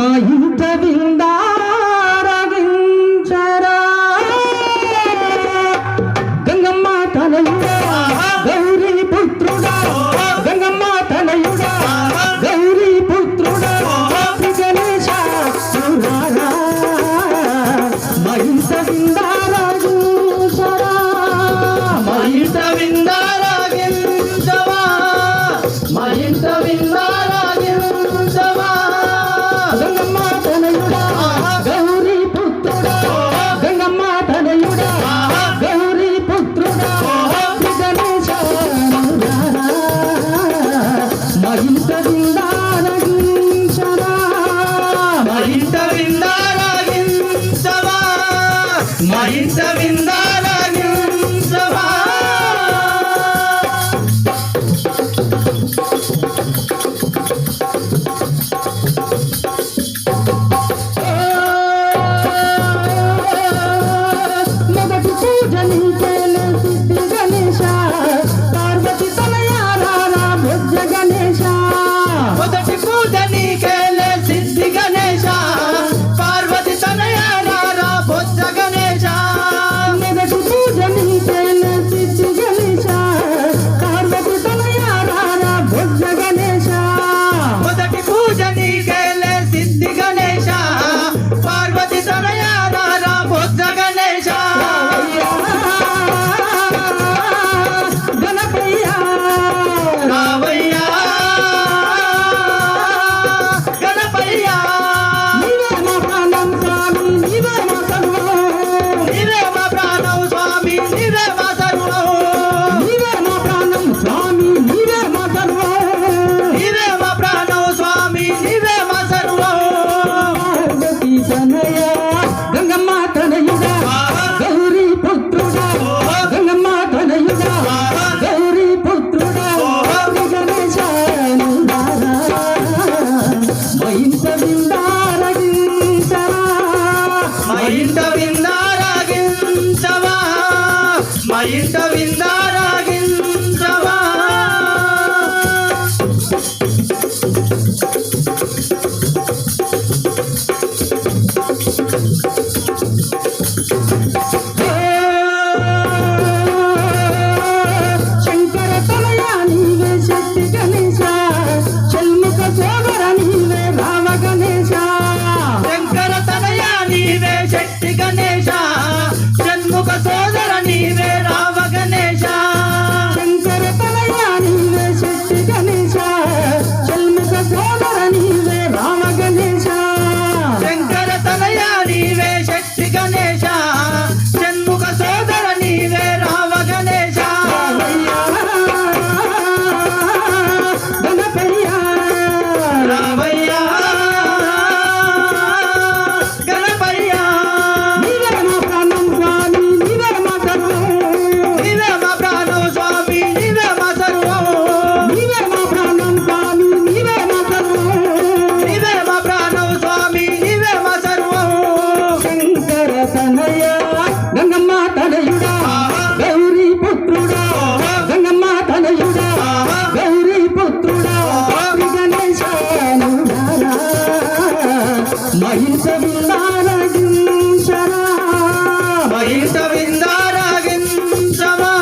మహిత విందారవించరా గంగమ్మ తనయుడా గౌరీ పుత్రుడా గంగమ్మ తనయుడా గౌరీ పుత్రుడా గణేశ మహిత విందారాజు మహిత విందారాగించవా మహిత విందారా మా ఇంట విందా? హింస నిండా గంగమ్మ తనయుడా గౌరీ పుత్రుడా గంగమ్మ తనయుడా గౌరీ పుత్రుడా గణేశాను మహిష విందారగింశరా మహిష విందారగింశరా